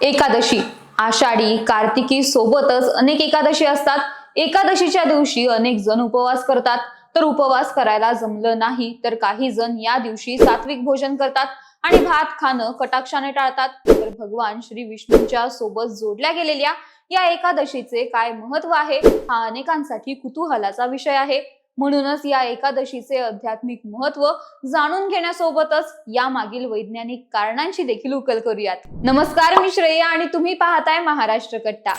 एकादशी. आषाढी कार्तिकी सोबतच अनेक एकादशी असतात. एकादशीच्या दिवशी अनेक जण उपवास करतात. तर उपवास करायला जमलं नाही तर काही जण या दिवशी सात्विक भोजन करतात आणि भात खाणं कटाक्षाने टाळतात. तर भगवान श्री विष्णूंच्या सोबत जोडल्या गेलेल्या या एकादशीचे काय महत्त्व आहे? हा अनेकांसाठी कुतूहलाचा विषय आहे. म्हणूनच या एकादशीचे आध्यात्मिक महत्त्व जाणून घेण्यासोबतच या मागील वैज्ञानिक कारणांची देखील उकल करूयात. नमस्कार मी श्रेया आणि तुम्ही पाहताय महाराष्ट्र कट्टा.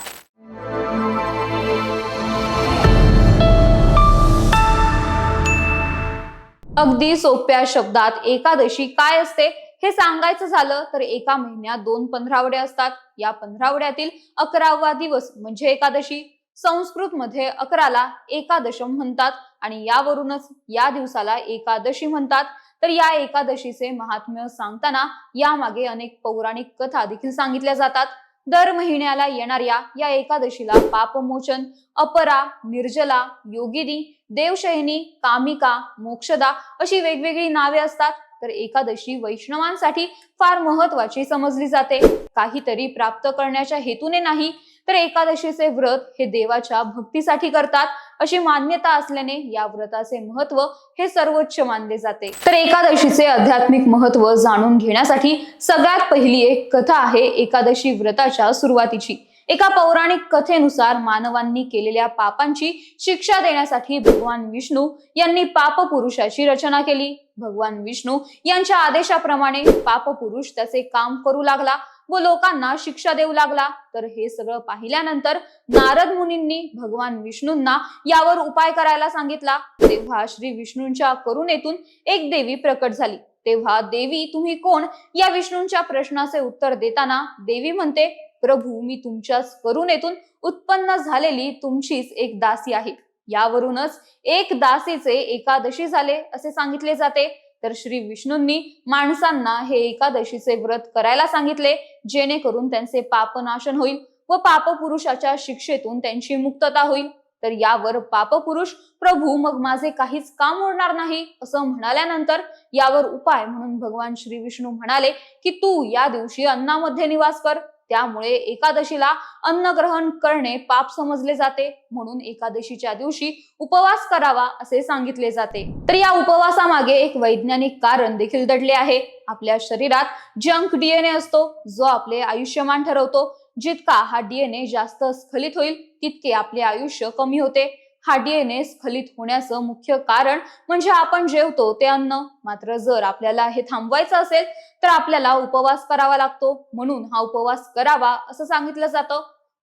अगदी सोप्या शब्दात एकादशी काय असते हे सांगायचं झालं तर एका महिन्यात दोन पंधरावडे असतात. या पंधरावड्यातील अकरावा दिवस म्हणजे एकादशी. संस्कृत मध्ये अकराला एकादशम म्हणतात. आणि यावरूनच या दिवसाला एकादशी म्हणतात. तर या एकादशीचे महात्म्य सांगताना यामागे अनेक पौराणिक कथा देखील सांगितल्या जातात. दर महिन्याला येणाऱ्या या एकादशीला पापमोचन अपरा निर्जला योगिनी देवशयनी कामिका मोक्षदा अशी वेगवेगळी नावे असतात. तर एकादशी वैष्णवांसाठी फार महत्वाची समजली जाते. काहीतरी प्राप्त करण्याच्या हेतूने नाही तर एकादशीचे व्रत हे देवाच्या भक्तीसाठी करतात. अशी मान्यता असल्याने या व्रताचे महत्त्व हे सर्वोच्च मानले जाते. तर एकादशीचे आध्यात्मिक महत्त्व जाणून घेण्यासाठी सगळ्यात पहिली एक कथा आहे एकादशी व्रताच्या सुरुवातीची. एका पौराणिक कथेनुसार मानवांनी केलेल्या पापांची शिक्षा देण्यासाठी भगवान विष्णू यांनी पाप पुरुषाची रचना केली. भगवान विष्णू यांच्या आदेशाप्रमाणे पाप पुरुष त्याचे काम करू लागला व लोकांना शिक्षा देऊ लागला. तर हे सगळं पाहिल्यानंतर नारद मुनींनी भगवान विष्णूंना यावर उपाय करायला सांगितला. तेव्हा श्री विष्णूंच्या करुणेतून एक देवी प्रकट झाली. तेव्हा देवी तुम्ही कोण? या विष्णूंच्या प्रश्नाचे उत्तर देताना देवी म्हणते प्रभू मी तुमच्याच करुणेतून उत्पन्न झालेली तुमचीच एक दासी आहे. यावरूनच एक दासीचे एकादशी झाले असे सांगितले जाते. तर श्री विष्णूंनी माणसांना हे एकादशीचे व्रत करायला सांगितले जेणेकरून त्यांचे पापनाशन होईल व पापपुरुषाच्या शिक्षेतून त्यांची मुक्तता होईल. तर यावर पापपुरुष प्रभू मग माझे काहीच काम उरणार नाही असं म्हणाल्यानंतर यावर उपाय म्हणून भगवान श्री विष्णू म्हणाले की तू या दिवशी अन्नामध्ये निवास कर. त्यामुळे एकादशीला अन्न ग्रहण करणे पाप समजले जाते. म्हणून एकादशीच्या दिवशी उपवास करावा असे सांगितले जाते. तर या उपवासामागे एक वैज्ञानिक कारण देखील दडले आहे. आपल्या शरीरात जंक डीएनए असतो जो आपले आयुष्यमान ठरवतो. जितका हा डीएनए जास्त स्खलित होईल तितके आपले आयुष्य कमी होते. हा डीएनए स्खलित होण्याचं मुख्य कारण म्हणजे आपण जेवतो ते अन्न. मात्र जर आपल्याला हे थांबवायचं असेल तर आपल्याला उपवास करावा लागतो. म्हणून हा उपवास करावा असं सांगितलं जातं.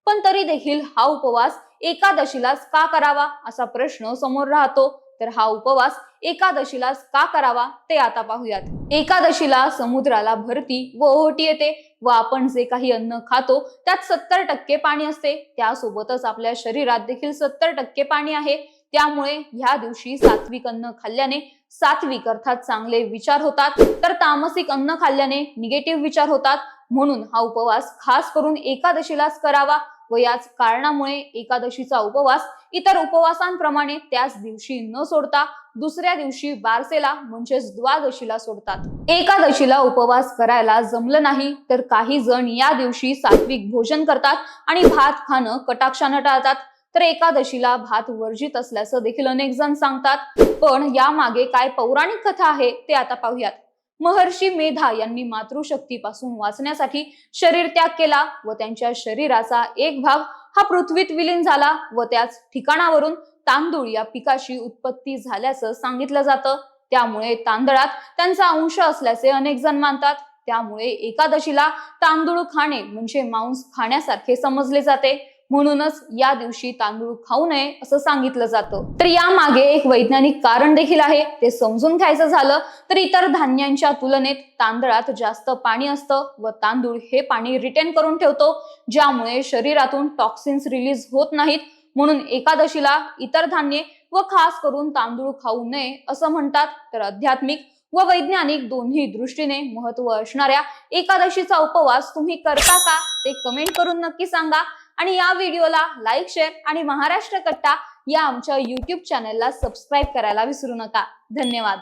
पण तरी देखील हा उपवास एकादशीलाच का करावा असा प्रश्न समोर राहतो. तर हा उपवास एकादशीलाच का करावा ते आता पाहूयात. एकादशीला समुद्राला भरती व ओहोटी येते व आपण जे काही अन्न खातो त्यात सत्तर टक्के पाणी असते. त्यासोबतच आपल्या शरीरात देखील सत्तर टक्के पाणी आहे. त्यामुळे ह्या दिवशी सात्विक अन्न खाल्ल्याने सात्विक अर्थात चांगले विचार होतात. तर तामसिक अन्न खाल्ल्याने निगेटिव्ह विचार होतात. म्हणून हा उपवास खास करून एकादशीलाच करावा. व याच कारणामुळे एकादशीचा उपवास इतर उपवासांप्रमाणे त्याच दिवशी न सोडता दुसऱ्या दिवशी बारसेला म्हणजेच द्वादशीला सोडतात. एकादशीला उपवास करायला जमलं नाही तर काही जण या दिवशी सात्विक भोजन करतात आणि भात खाणं कटाक्षानं टाळतात. तर एकादशीला भात वर्जित असल्याचं देखील अनेक जण सांगतात. पण यामागे काय पौराणिक कथा आहे ते आता पाहूयात. महर्षी मेधा यांनी मातृशक्तीपासून वाचण्यासाठी शरीर त्याग केला व त्यांच्या शरीराचा एक भाग हा पृथ्वीत विलीन झाला व त्याच ठिकाणावरून तांदूळ या पिकाची उत्पत्ती झाल्याचं सांगितलं जातं. त्यामुळे तांदळात त्यांचा अंश असल्याचे अनेक जण मानतात. त्यामुळे एकादशीला तांदूळ खाणे म्हणजे मांस खाण्यासारखे समजले जाते. म्हणूनच या दिवशी तांदूळ खाऊ नये असं सांगितलं जातं. तर यामागे एक वैज्ञानिक कारण देखील आहे. ते समजून घ्यायचं झालं तर इतर धान्यांच्या तुलनेत तांदळात जास्त पाणी असतं व तांदूळ हे पाणी रिटेन करून ठेवतो ज्यामुळे शरीरातून टॉक्सिन्स रिलीज होत नाहीत. म्हणून एकादशीला इतर धान्ये व खास करून तांदूळ खाऊ नये असं म्हणतात. तर आध्यात्मिक व वैज्ञानिक दोन्ही दृष्टीने महत्त्व असणाऱ्या एकादशीचा उपवास तुम्ही करता का? ते कमेंट करून नक्की सांगा. आणि या व्हिडिओला लाईक शेअर आणि महाराष्ट्र कट्टा या आमच्या युट्यूब चॅनलला सबस्क्राईब करायला विसरू नका. धन्यवाद.